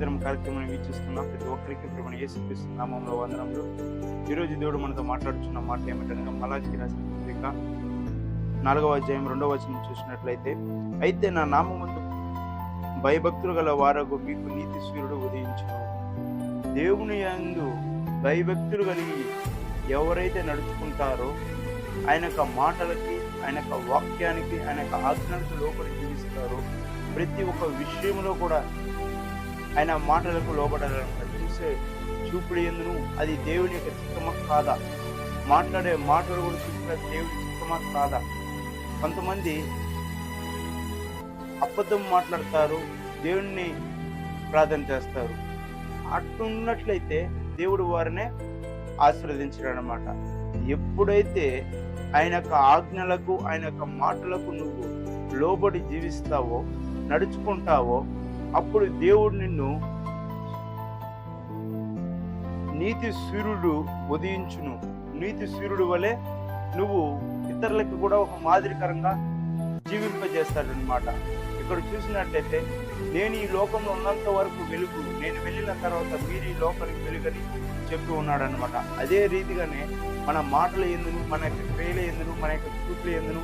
దినం కార్యక్రమం వీక్షిస్తున్న. ప్రతి ఒక్కరికి ప్రభుని ఏసుక్రీస్తు నామంలో వందనంలో. ఈరోజు దేవుడు మనతో మాట్లాడుతున్న మాట ఏమిటనగా మలాజికి రాసిన పత్రిక నాలుగవ అధ్యాయం రెండవ వచనం చూసినట్లయితే అయితే నా నామమందు భయభక్తులు గల వారకు మీకు నీతి సూర్యుడు ఉదయించును. దేవుని యందు భయభక్తులు కలిగి ఎవరైతే నడుచుకుంటారో ఆయన యొక్క మాటలకి ఆయన యొక్క వాక్యానికి ఆయన యొక్క ఆజ్ఞలకు లోపలి జీవిస్తారో ప్రతి ఒక్క విషయంలో కూడా ఆయన మాటలకు లోబడాలని చూసే చూపుడు ఎందును? అది దేవుని యొక్క చిత్తమా కాదా? మాట్లాడే మాటలు కూడా చూసిన దేవుని చిత్తమా కాదా? కొంతమంది అబద్ధం మాట్లాడతారు దేవుణ్ణి ప్రార్థన చేస్తారు. అట్టున్నట్లయితే దేవుడు వారినే ఆశీర్వదించడం అనమాట ఎప్పుడైతే ఆయన యొక్క ఆజ్ఞలకు ఆయన యొక్క మాటలకు నువ్వు లోబడి జీవిస్తావో నడుచుకుంటావో అప్పుడు దేవుడు నిన్ను నీతి సూర్యుడు ఉదయించును. నీతి సూర్యుడు వలె నువ్వు ఇతరులకు కూడా ఒక మాదిరికరంగా జీవింపజేస్తాడనమాట ఇక్కడ చూసినట్లయితే నేను ఈ లోకంలో ఉన్నంత వరకు వెలుగు నేను వెళ్ళిన తర్వాత మీరు ఈ లోకానికి వెలుగని చెప్పి ఉన్నాడనమాట అదే రీతిగానే మన మాటలు ఎందును మన యొక్క క్రియలు ఎందును మన యొక్క చూపుల ఎందును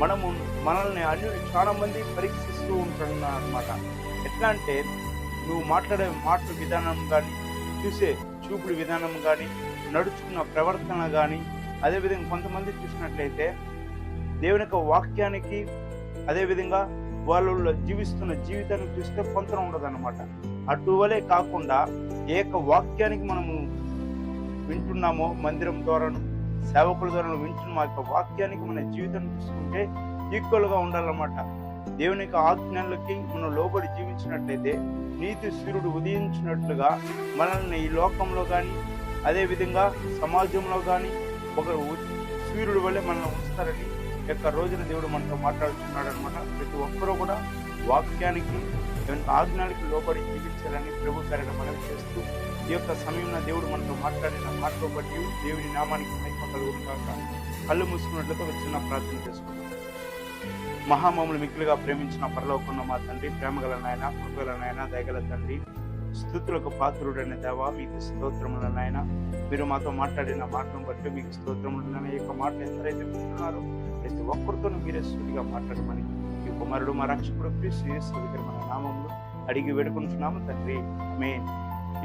మనము మనల్ని అన్ని చాలా మంది పరీక్షిస్తూ ఉంటున్నారు అనమాట ఎట్లా అంటే నువ్వు మాట్లాడే మాటల విధానం కానీ చూసే చూపుడు విధానం కానీ నడుచుకున్న ప్రవర్తన కానీ అదేవిధంగా కొంతమంది చూసినట్లయితే దేవుని యొక్క వాక్యానికి అదేవిధంగా వాళ్ళు జీవిస్తున్న జీవితాన్ని చూస్తే పొంతన ఉండదన్నమాట. అటువలే కాకుండా ఏ యొక్క వాక్యానికి మనము వింటున్నామో మందిరం ద్వారాను సేవకుల ద్వారా వింటున్న ఆ యొక్క వాక్యానికి మన జీవితాన్ని చూసుకుంటే ఈక్వల్గా ఉండాలన్నమాట. దేవుని యొక్క ఆజ్ఞలకి మనం లోబడి జీవించినట్లయితే నీతి సూర్యుడు ఉదయించినట్లుగా మనల్ని ఈ లోకంలో కానీ అదేవిధంగా సమాజంలో కానీ ఒక సూర్యుడు వల్లే మనల్ని ఉంచుతారని యొక్క రోజున దేవుడు మనతో మాట్లాడుతున్నాడు అనమాట ప్రతి ఒక్కరూ కూడా వాక్యానికి ఆజ్ఞానికి లోబడి జీవించాలని ప్రభు పేరట మనం చేస్తూ ఈ యొక్క సమయంలో దేవుడు మనతో మాట్లాడిన మాటతో బట్టి దేవుని నామానికి మహిమ కలుగును కళ్ళు మూసుకున్నట్లయితే ఒక చిన్న ప్రార్థన చేసుకుంటాం మహామములు మిక్కులుగా ప్రేమించిన పరలోకున్న మా తండ్రి ప్రేమగల నాయన కృపగల నాయన దయగల తండ్రి స్థుతులకు పాత్రుడైన దేవా మీకు స్తోత్రముల నాయన. మీరు మాతో మాట్లాడిన మాటను బట్టి మీకు స్తోత్రములు నాయన. ఈ యొక్క మాటలు ఎందరైతే వింటున్నారో ప్రతి ఒక్కరితోనూ మీరే సూటిగా మాట్లాడమని ఈ కుమారుడు మా రక్షకుడు క్రీస్తు నామంలో అడిగి వేడుకుంటున్నాము తండ్రి. మే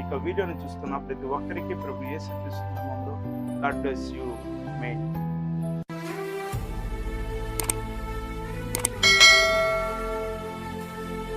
ఇక వీడియోను చూస్తున్న ప్రతి ఒక్కరికి ప్రభు ఏ క్రీస్తు నామంలో గాడ్ బ్లెస్ యూ